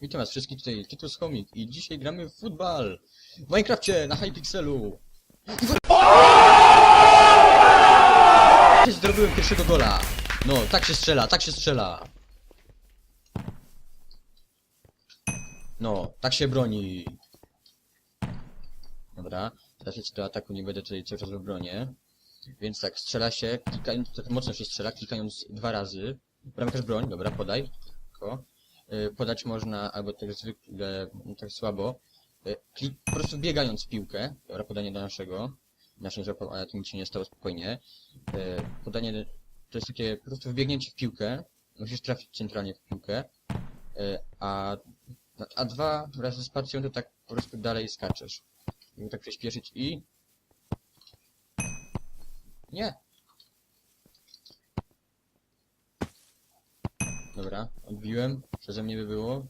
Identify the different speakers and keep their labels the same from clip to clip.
Speaker 1: Witam was wszystkich tutaj, Titus Chomik i dzisiaj gramy w futbal w Minecrafcie na Hypixelu. I Zrobiłem pierwszego gola. No, tak się strzela, tak się strzela. No, tak się broni. Dobra, teraz lecę do ataku, nie będę tutaj cały czas w obronie. Więc tak, strzela się, klikając, mocno się strzela, klikając dwa razy. Bramkarz broń, dobra, podaj. Tylko. Y, podać można, albo tak zwykle, no, tak słabo. Y, Klik, po prostu biegając piłkę. Dobra, podanie do naszego. Nasz nie złapał, ale to nic się nie stało, spokojnie. Y, Podanie, to jest takie po prostu wbiegnięcie w piłkę. Musisz trafić centralnie w piłkę. Y, A, a dwa razy spacją to tak po prostu dalej skaczesz. I tak przyspieszyć i... Nie! Dobra, odbiłem. Przeze mnie by było.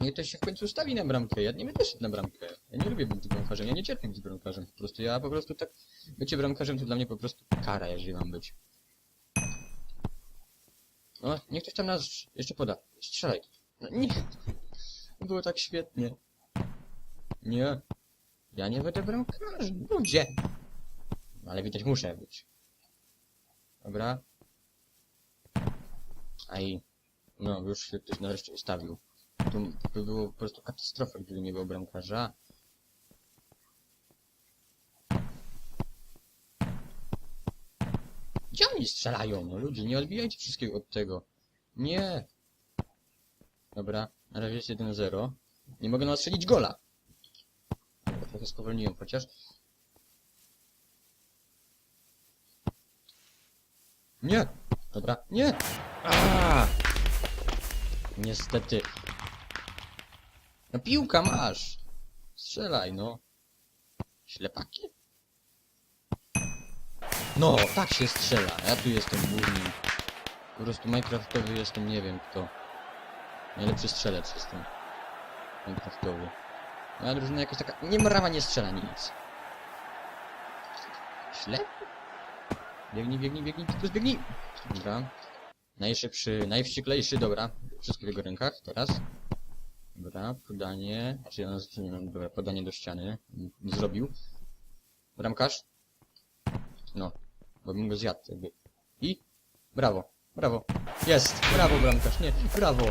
Speaker 1: Nie, to się w końcu ustawi na bramkę. Ja nie będę szedł na bramkę. Ja nie lubię być bramkarzem. Ja nie cierpię być bramkarzem. Po prostu ja po prostu tak... Bycie bramkarzem to dla mnie po prostu kara, jeżeli mam być. No, niech ktoś tam nas jeszcze poda. Strzelaj. No, nie. Było tak świetnie. Nie. Ja nie będę bramkarzem. Ludzie. Ale widać muszę być. Dobra. A i... No, już się ktoś nareszcie ustawił. To by było po prostu katastrofa, gdyby nie było bramkarza. Gdzie oni strzelają? No ludzie, nie odbijajcie wszystkiego od tego. Nie. Dobra, na razie jest 1-0. Nie mogę nastrzelić gola. Trochę spowolniłem chociaż. Nie! Dobra, nie! Niestety. No piłka masz! Strzelaj, no. Ślepaki? No, tak się strzela. Ja tu jestem głównym. Po prostu Minecraftowy jestem, nie wiem kto. Najlepszy strzelec jestem. Minecraftowy. Moja drużyna jakaś taka... Nie mrawa nie strzela nic. Ślep? Biegnij, biegnij, biegnij, tylko zbiegnij! Dobra. Najszybszy, najwścieklejszy, dobra. Wszystko w jego rękach, teraz. Dobra, podanie. Znaczy, ja nie wiem, dobra, podanie do ściany. Zrobił. Bramkarz. No, bo bym go zjadł jakby. I? Brawo, brawo. Jest! Brawo, bramkarz, nie, brawo!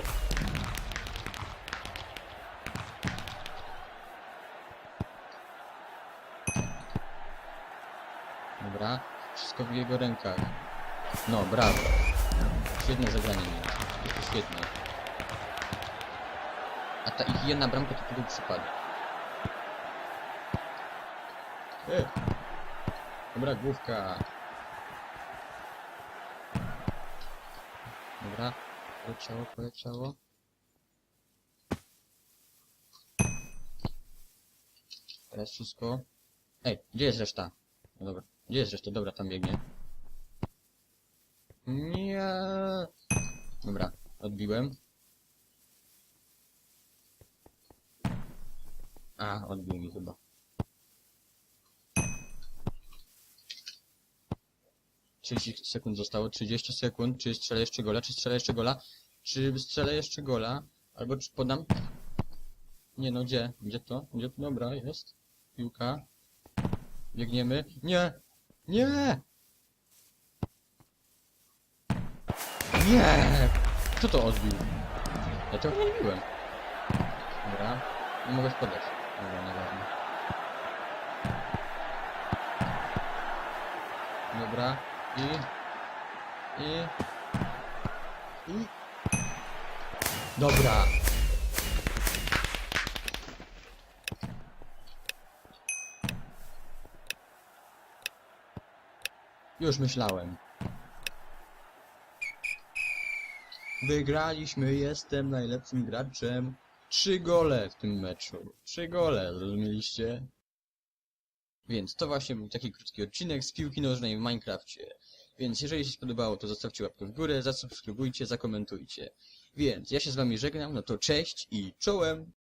Speaker 1: Dobra, wszystko w jego rękach. No, brawo. Świetne zagranie. Jest świetne. A ta ich jedna bramka to był przypadek. Dobra, główka. Dobra, poleciało, poleciało. Teraz wszystko. Ej, gdzie jest reszta? No dobra, gdzie jest reszta? Dobra, tam biegnie. Nie. Dobra, odbiłem. A, odbił mi chyba. Trzydzieści sekund zostało, 30 sekund. Czy strzelę jeszcze gola? Czy strzelę jeszcze gola? Czy strzelę jeszcze gola? Albo czy podam? Nie no, gdzie? Gdzie to? Gdzie to? Dobra, jest. Piłka. Biegniemy. Nie! Nie! Nie! Kto to odbił? Ja tego nie odbiłem. Dobra. Nie mogę podać. Dobra, nieważne. Dobra. I... I... I... Dobra. Już myślałem. Wygraliśmy, jestem najlepszym graczem. Trzy gole w tym meczu. Trzy gole, zrozumieliście? Więc to właśnie był taki krótki odcinek z piłki nożnej w Minecrafcie. Więc jeżeli się spodobało, to zostawcie łapkę w górę, zasubskrybujcie, zakomentujcie. Więc ja się z wami żegnam, no to cześć i czołem!